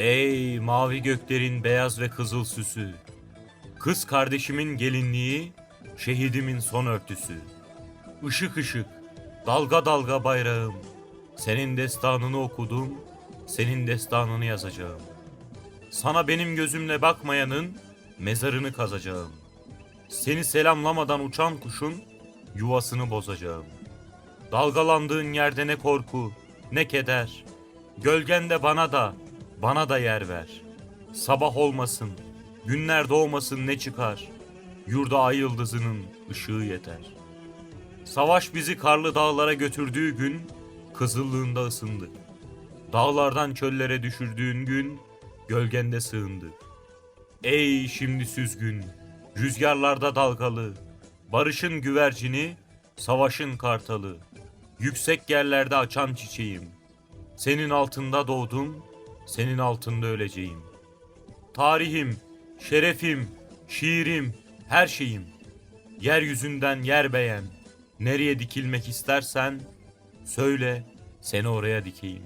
Ey mavi göklerin beyaz ve kızıl süsü. Kız kardeşimin gelinliği, şehidimin son örtüsü. Işık ışık, dalga dalga bayrağım. Senin destanını okudum, senin destanını yazacağım. Sana benim gözümle bakmayanın mezarını kazacağım. Seni selamlamadan uçan kuşun yuvasını bozacağım. Dalgalandığın yerde ne korku, ne keder. Gölgende bana da, bana da yer ver. Sabah olmasın, günler doğmasın ne çıkar. Yurda ay yıldızının ışığı yeter. Savaş bizi karlı dağlara götürdüğü gün, kızıllığında ısındık. Dağlardan çöllere düşürdüğün gün, gölgende sığındık. Ey şimdi süzgün, rüzgarlarda dalgalı, barışın güvercini, savaşın kartalı, yüksek yerlerde açan çiçeğim. Senin altında doğdum, senin altında öleceğim. Tarihim, şerefim, şiirim, her şeyim. Yeryüzünden yer beğen, nereye dikilmek istersen, söyle seni oraya dikeyim.